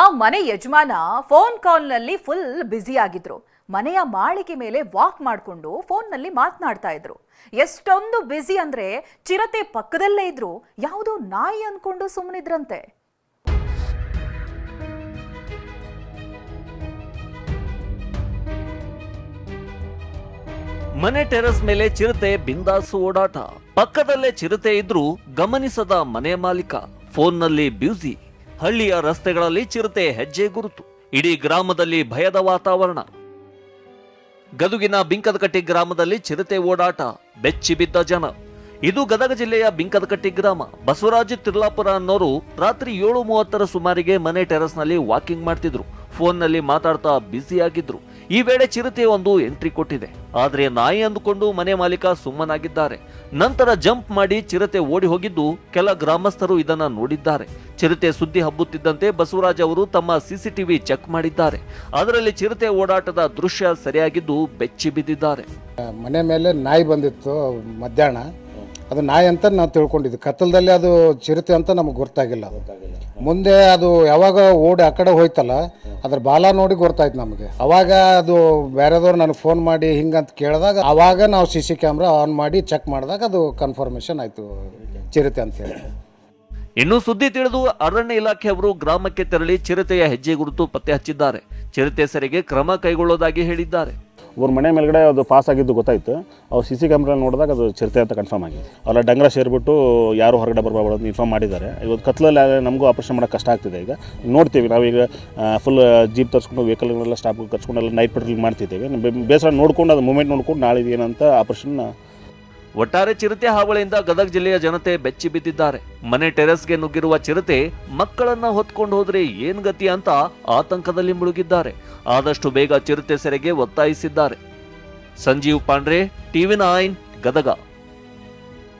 ಆ ಮನೆ ಯಜಮಾನ ಫೋನ್ ಕಾಲ್ನಲ್ಲಿ ಫುಲ್ ಬ್ಯುಸಿ ಆಗಿದ್ರು. ಮನೆಯ ಮಾಳಿಗೆ ಮೇಲೆ ವಾಕ್ ಮಾಡಿಕೊಂಡು ಫೋನ್ನಲ್ಲಿ ಮಾತನಾಡ್ತಾ ಇದ್ರು. ಎಷ್ಟೊಂದು ಬ್ಯುಸಿ ಅಂದ್ರೆ ಚಿರತೆ ಪಕ್ಕದಲ್ಲೇ ಇದ್ರು. ಯಾವುದೋ ನಾಯಿ ಅನ್ಕೊಂಡು ಸುಮ್ಮನಿದ್ರಂತೆ ಮನೆ ಟೆರಸ್ ಮೇಲೆ ಚಿರತೆ ಬಿಂದಾಸು ಓಡಾಟ. ಪಕ್ಕದಲ್ಲೇ ಚಿರತೆ ಇದ್ರೂ ಗಮನಿಸದ ಮನೆ ಮಾಲೀಕ. ಫೋನ್ನಲ್ಲಿ ಬ್ಯೂಸಿ ಹಳ್ಳಿಯ ರಸ್ತೆಗಳಲ್ಲಿ ಚಿರತೆ ಹೆಜ್ಜೆ ಗುರುತು. ಇಡೀ ಗ್ರಾಮದಲ್ಲಿ ಭಯದ ವಾತಾವರಣ. ಗದುಗಿನ ಬಿಂಕದಕಟ್ಟಿ ಗ್ರಾಮದಲ್ಲಿ ಚಿರತೆ ಓಡಾಟ, ಬೆಚ್ಚಿ ಬಿದ್ದ ಜನ. ಇದು ಗದಗ ಜಿಲ್ಲೆಯ ಬಿಂಕದಕಟ್ಟಿ ಗ್ರಾಮ. ಬಸವರಾಜ ತಿರ್ಲಾಪುರ ಅನ್ನೋರು ರಾತ್ರಿ ಏಳು ಮೂವತ್ತರ ಸುಮಾರಿಗೆ ಮನೆ ಟೆರೆಸ್ನಲ್ಲಿ ವಾಕಿಂಗ್ ಮಾಡ್ತಿದ್ರು. ಫೋನ್ನಲ್ಲಿ ಮಾತಾಡ್ತಾ ಬ್ಯುಸಿ ಆಗಿದ್ರು ಈ ವೇಳೆ ಚಿರತೆ ಒಂದು ಎಂಟ್ರಿ ಕೊಟ್ಟಿದೆ. ಆದ್ರೆ ನಾಯಿ ಅಂದುಕೊಂಡು ಮನೆ ಮಾಲೀಕ ಸುಮ್ಮನಾಗಿದ್ದಾರೆ. ನಂತರ ಜಂಪ್ ಮಾಡಿ ಚಿರತೆ ಓಡಿ ಹೋಗಿದ್ದು ಕೆಲ ಗ್ರಾಮಸ್ಥರು ಇದನ್ನ ನೋಡಿದ್ದಾರೆ. ಚಿರತೆ ಸುದ್ದಿ ಹಬ್ಬುತ್ತಿದ್ದಂತೆ ಬಸವರಾಜ್ ಅವರು ತಮ್ಮ ಸಿಸಿಟಿವಿ ಚೆಕ್ ಮಾಡಿದ್ದಾರೆ. ಅದರಲ್ಲಿ ಚಿರತೆ ಓಡಾಟದ ದೃಶ್ಯ ಸರಿಯಾಗಿದ್ದು ಬೆಚ್ಚಿ ಬಿದ್ದಿದ್ದಾರೆ. ಮನೆ ಮೇಲೆ ನಾಯಿ ಬಂದಿತ್ತು ಮಧ್ಯಾಹ್ನ. ಅದು ನಾಯಿ ಅಂತ ನಾವು ತಿಳ್ಕೊಂಡಿದ್ದೆ. ಕತ್ತಲದಲ್ಲಿ ಅದು ಚಿರತೆ ಅಂತ ನಮಗೆ ಗೊತ್ತಾಗಿಲ್ಲ. ಅದು ಮುಂದೆ ಅದು ಯಾವಾಗ ಓಡಿ ಆ ಕಡೆ ಹೋಯ್ತಲ್ಲ ಅದ್ರ ಬಾಲ ನೋಡಿ ಗೊತ್ತಾಯ್ತು ನಮಗೆ. ಅವಾಗ ಅದು ಬೇರೆದವ್ರು ನನಗೆ ಫೋನ್ ಮಾಡಿ ಹಿಂಗಂತ ಕೇಳಿದಾಗ ಅವಾಗ ನಾವು ಸಿ ಸಿ ಕ್ಯಾಮ್ರಾ ಆನ್ ಮಾಡಿ ಚೆಕ್ ಮಾಡಿದಾಗ ಅದು ಕನ್ಫರ್ಮೇಷನ್ ಆಯಿತು ಚಿರತೆ ಅಂತ ಹೇಳಿ. ಇನ್ನು ಸುದ್ದಿ ತಿಳಿದು ಅರಣ್ಯ ಇಲಾಖೆಯವರು ಗ್ರಾಮಕ್ಕೆ ತೆರಳಿ ಚಿರತೆಯ ಹೆಜ್ಜೆ ಗುರುತು ಪತ್ತೆ ಹಚ್ಚಿದ್ದಾರೆ. ಚಿರತೆ ಸರಿಗೆ ಕ್ರಮ ಕೈಗೊಳ್ಳೋದಾಗಿ ಹೇಳಿದ್ದಾರೆ. ಒಬ್ಬರ ಮನೆ ಮೇಲ್ಗಡೆ ಅದು ಪಾಸ್ ಆಗಿದ್ದು ಗೊತ್ತಾಯ್ತು. ಅವ್ರು ಸಿ ಸಿ ಕ್ಯಾಮ್ರಾ ನೋಡಿದಾಗ ಅದು ಚಿರತೆ ಅಂತ ಕನ್ಫರ್ಮ್ ಆಗಿದೆ. ಅವರ ಡಂಗ್ರ ಸೇರಿಬಿಟ್ಟು ಯಾರು ಹೊರಗಡೆ ಬರಬಾರ್ದು ಅಂತ ಇನ್ಫಾರ್ಮ್ ಮಾಡಿದ್ದಾರೆ. ಇವತ್ತು ಕತ್ಲಲ್ಲಿ ನಮಗೂ ಆಪರೇಷನ್ ಮಾಡೋಕೆ ಕಷ್ಟ ಆಗ್ತಿದೆ ಈಗ. ನೋಡ್ತೀವಿ ನಾವೀಗ ಫುಲ್ ಜೀಪ್ ತರಿಸ್ಕೊಂಡು ವೆಹಿಕಲ್ಗಳೆಲ್ಲ ಸ್ಟಾಪ್ ಕರ್ಸ್ಕೊಂಡೆಲ್ಲ ನೈಟ್ ಪೆಟ್ರೋಲ್ ಮಾಡ್ತಿದ್ದೇವೆ. ಬೇಸರ ನೋಡ್ಕೊಂಡು ಅದು ಮೂಮೆಂಟ್ ನೋಡ್ಕೊಂಡು ನಾಳೆ ಏನಂತ ಆಪರೇಷನ್ ಒಟ್ಟಾರೆ ಚಿರತೆ ಹಾವಳಿಯಿಂದ ಗದಗ ಜಿಲ್ಲೆಯ ಜನತೆ ಬೆಚ್ಚಿ ಬಿದ್ದಿದ್ದಾರೆ. ಮನೆ ಟೆರೆಸ್ಗೆ ನುಗ್ಗಿರುವ ಚಿರತೆ ಮಕ್ಕಳನ್ನ ಹೊತ್ಕೊಂಡು ಹೋದ್ರೆ ಏನ್ ಗತಿ ಅಂತ ಆತಂಕದಲ್ಲಿ ಮುಳುಗಿದ್ದಾರೆ. ಆದಷ್ಟು ಬೇಗ ಚಿರತೆ ಸೆರೆಗೆ ಒತ್ತಾಯಿಸಿದ್ದಾರೆ. Sanjeev Pandre, TV nine, Gadag.